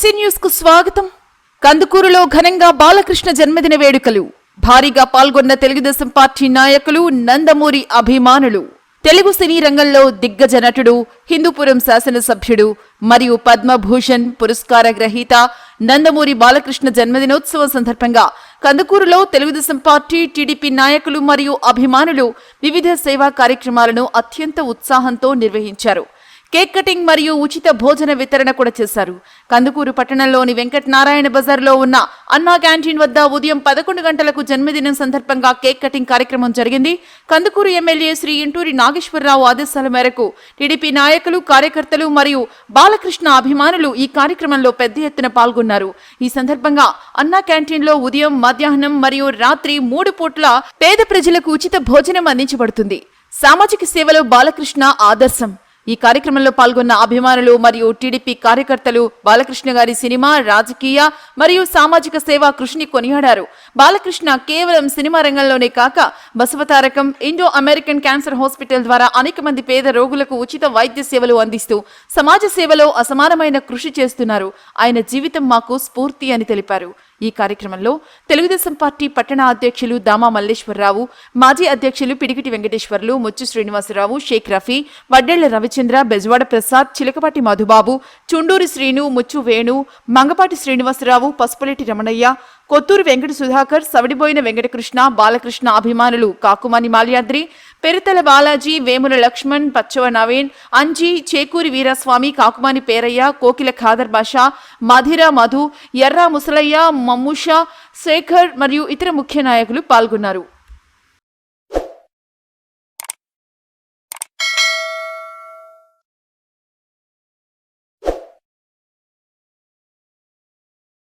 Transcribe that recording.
తులసి న్యూస్కు స్వాగతం. కందుకూరులో ఘనంగా బాలకృష్ణ జన్మదిన వేడుకలు. భారీగా పాల్గొన్న తెలుగుదేశం పార్టీ నాయకులు నందమూరి అభిమానులు. తెలుగు సినీ రంగంలో దిగ్గజ నటుడు హిందూపురం శాసనసభ్యుడు మరియు పద్మభూషణ్ పురస్కార గ్రహీత నందమూరి బాలకృష్ణ జన్మదినోత్సవం సందర్భంగా కందుకూరులో తెలుగుదేశం పార్టీ టీడీపీ నాయకులు మరియు అభిమానులు వివిధ సేవా కార్యక్రమాలను అత్యంత ఉత్సాహంతో నిర్వహించారు. కేక్ కటింగ్ మరియు ఉచిత భోజన వితరణ కూడా చేశారు. కందుకూరు పట్టణంలోని వెంకట నారాయణ బజార్లో ఉన్న అన్నా క్యాంటీన్ వద్ద ఉదయం పదకొండు గంటలకు జన్మదినం సందర్భంగా కేక్ కటింగ్ కార్యక్రమం జరిగింది. కందుకూరు ఎమ్మెల్యే శ్రీ ఇంటూరి నాగేశ్వరరావు ఆదేశాల మేరకు టీడీపీ నాయకులు కార్యకర్తలు మరియు బాలకృష్ణ అభిమానులు ఈ కార్యక్రమంలో పెద్ద ఎత్తున పాల్గొన్నారు. ఈ సందర్భంగా అన్నా క్యాంటీన్లో ఉదయం మధ్యాహ్నం మరియు రాత్రి మూడు పూట్ల పేద ప్రజలకు ఉచిత భోజనం అందించబడుతుంది. సామాజిక సేవలో బాలకృష్ణ ఆదర్శం. ఈ కార్యక్రమంలో పాల్గొన్న అభిమానులు మరియు టీడీపీ కార్యకర్తలు బాలకృష్ణ గారి సినిమా రాజకీయ మరియు సామాజిక సేవా కృషిని కొనియాడారు. బాలకృష్ణ కేవలం సినిమా రంగంలోనే కాక Basavatarakam Indo American cancer hospital ద్వారా అనేక మంది పేద రోగులకు ఉచిత వైద్య సేవలు అందిస్తూ సమాజ సేవలో అసమానమైన కృషి చేస్తున్నారు. ఆయన జీవితం మాకు స్ఫూర్తి అని తెలిపారు. ఈ కార్యక్రమంలో తెలుగుదేశం పార్టీ పట్టణ అధ్యక్షులు దామా మల్లేశ్వరరావు మాజీ అధ్యక్షులు పిడికిటి వెంకటేశ్వర్లు ముచ్చు శ్రీనివాసరావు షేక్ రఫీ వడ్డేళ్ళ రవిచంద్ర బెజవాడ ప్రసాద్ చిలకపాటి మధుబాబు చుండూరి శ్రీను ముచ్చు వేణు మంగపాటి శ్రీనివాసరావు పసుపులేటి రమణయ్య కొత్తూరు వెంకట సుధాకర్ సవడిబోయిన వెంకటకృష్ణ బాలకృష్ణ అభిమానులు కాకుమాని మాల్యాద్రి పెరితల బాలాజీ వేముల లక్ష్మణ్ పచ్చవ నవీన్ అంజీ చేకూరి వీరస్వామి కాకుమాని పేరయ్య కోకిల ఖాదర్ బాషా మధిర మధు ఎర్రా ముసలయ్య మమ్ముష శేఖర్ మరియు ఇతర ముఖ్య నాయకులు పాల్గొన్నారు.